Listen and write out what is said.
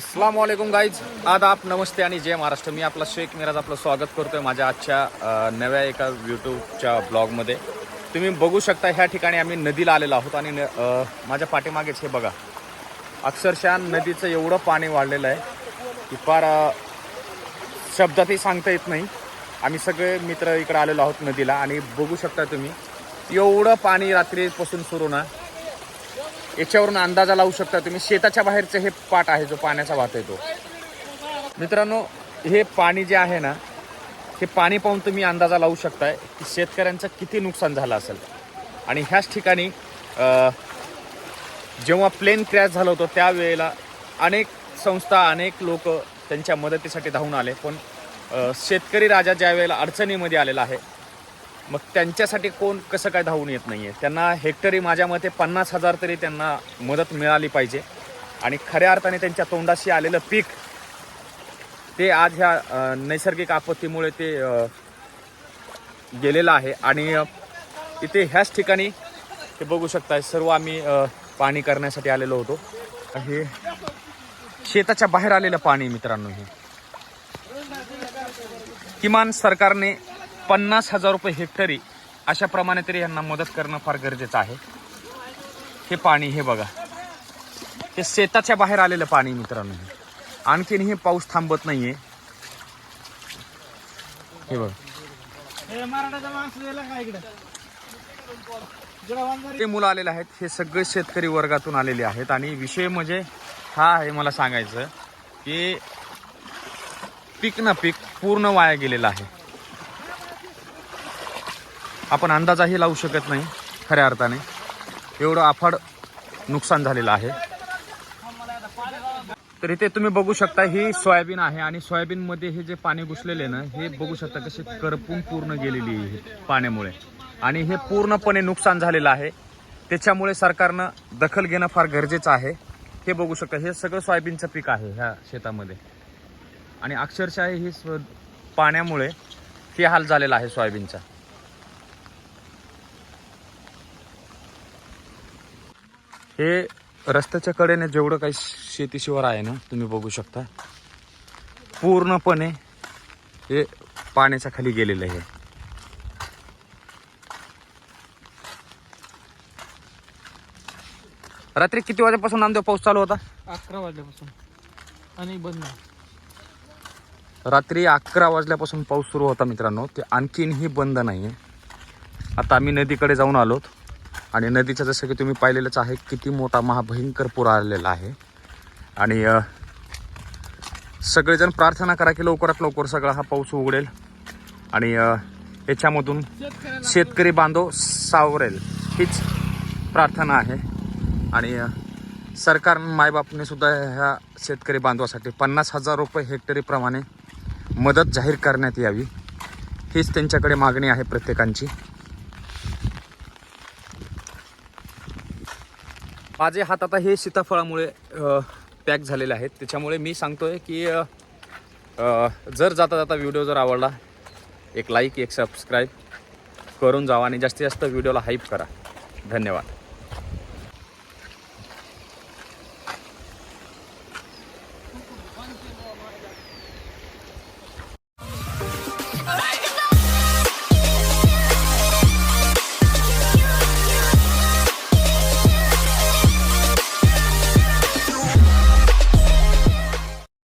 अस्सलाम वालेकुम गाईज आदाब नमस्ते आणि जय महाराष्ट्र. मी आपला शेख मिराज आपलं स्वागत करतोय माझ्या आजच्या नव्या एका यूट्यूबच्या ब्लॉगमध्ये. तुम्ही बघू शकता ह्या ठिकाणी आम्ही नदीला आलेलो आहोत आणि न- माझ्या पाठीमागेच हे बघा. अक्षरशः नदीचं एवढं पाणी वाढलेलं आहे की फार शब्दातही सांगता येत नाही. आम्ही सगळे मित्र इकडे आलेलो आहोत नदीला आणि बघू शकता तुम्ही एवढं पाणी रात्रीपासून सुरू ना याच्यावरून अंदाजा लावू शकता तुम्ही. शेताच्या बाहेरचं हे पाट आहे जो पाण्याचा वाहत येतो मित्रांनो हे पाणी जे आहे ना हे पाणी पाहून तुम्ही अंदाजा लावू शकताय की शेतकऱ्यांचं किती नुकसान झालं असेल. आणि ह्याच ठिकाणी जेव्हा प्लेन क्रॅश झालं होतं त्यावेळेला अनेक संस्था अनेक लोक त्यांच्या मदतीसाठी धावून आले. पण शेतकरी राजा ज्या वेळेला अडचणीमध्ये आलेला आहे मग त्यांच्यासाठी कोण कसं काय धावून येत नाही आहे त्यांना हेक्टरी माझ्या मते पन्नास हजार तरी त्यांना मदत मिळाली पाहिजे. आणि खऱ्या अर्थाने त्यांच्या तोंडाशी आलेलं पीक ते आज ह्या नैसर्गिक आपत्तीमुळे ते गेलेलं आहे. आणि इथे ह्याच ठिकाणी ते बघू शकताय सर्व आम्ही पाणी करण्यासाठी आलेलो होतो. हे शेताच्या बाहेर आलेलं पाणी मित्रांनो हे. किमान सरकारने पन्नास हजार रुपये हेक्टरी अशा प्रमाणे तरी यांना मदत करणं फार गरजेचं आहे. हे पाणी हे बघा. हे शेताच्या बाहेर आलेलं पाणी मित्रांनो. आणखीन हे पाऊस थांबत नाहीये. हे बघा. हे जरा ते मुलं आलेले आहेत. हे सगळे शेतकरी वर्गातून आलेले आहेत. आणि विषय म्हणजे हा आहे मला सांगायचं की पीक ना पीक पूर्ण वाया गेलेलं आहे. आपण अंदाजाही लावू शकत नाही खऱ्या अर्थाने. एवढं अफाड नुकसान झालेलं आहे. तर इथे तुम्ही बघू शकता ही सोयाबीन आहे आणि सोयाबीनमध्ये हे जे पाणी घुसलेले ना हे बघू शकता कसे करपून पूर्ण गेलेली आहे पाण्यामुळे. आणि हे पूर्णपणे नुकसान झालेलं आहे. त्याच्यामुळे सरकारनं दखल घेणं फार गरजेचं आहे. हे बघू शकता हे सगळं सोयाबीनचं पीक आहे ह्या शेतामध्ये. आणि अक्षरशः हे पाण्यामुळे हे हाल झालेला आहे सोयाबीनचा. हे रस्त्याच्या कडेने जेवढं काही शेती शिवार आहे ना तुम्ही बघू शकता. पूर्णपणे हे पाण्याच्या खाली गेलेलं आहे. रात्री किती वाजेपासून नामदेव पाऊस चालू होता? अकरा वाजल्यापासून. आणि बंद रात्री अकरा वाजल्यापासून पाऊस सुरू होता मित्रांनो ते आणखीनही बंद नाही आहे आता आम्ही नदीकडे जाऊन आलोत. आणि नदीचं जसं की तुम्ही पाहिलेलंच आहे किती मोठा महाभयंकर पूर आलेला आहे. आणि सगळेजण प्रार्थना करा की लवकरात लवकर सगळा हा पाऊस उघडेल. आणि याच्यामधून शेतकरी बांधव सावरेल हीच प्रार्थना आहे. आणि सरकार मायबापने सुद्धा ह्या शेतकरी बांधवासाठी पन्नास हजार रुपये हेक्टरीप्रमाणे मदत जाहीर करण्यात यावी हीच त्यांच्याकडे मागणी आहे प्रत्येकांची. माझे हात आता हे सीताफळामुळे पॅक झालेले आहेत. त्याच्यामुळे मी सांगतोय की जर जाता जाता व्हिडिओ जर आवडला एक लाईक एक सबस्क्राईब करून जावा आणि जास्तीत जास्त व्हिडिओला हाईप करा. धन्यवाद.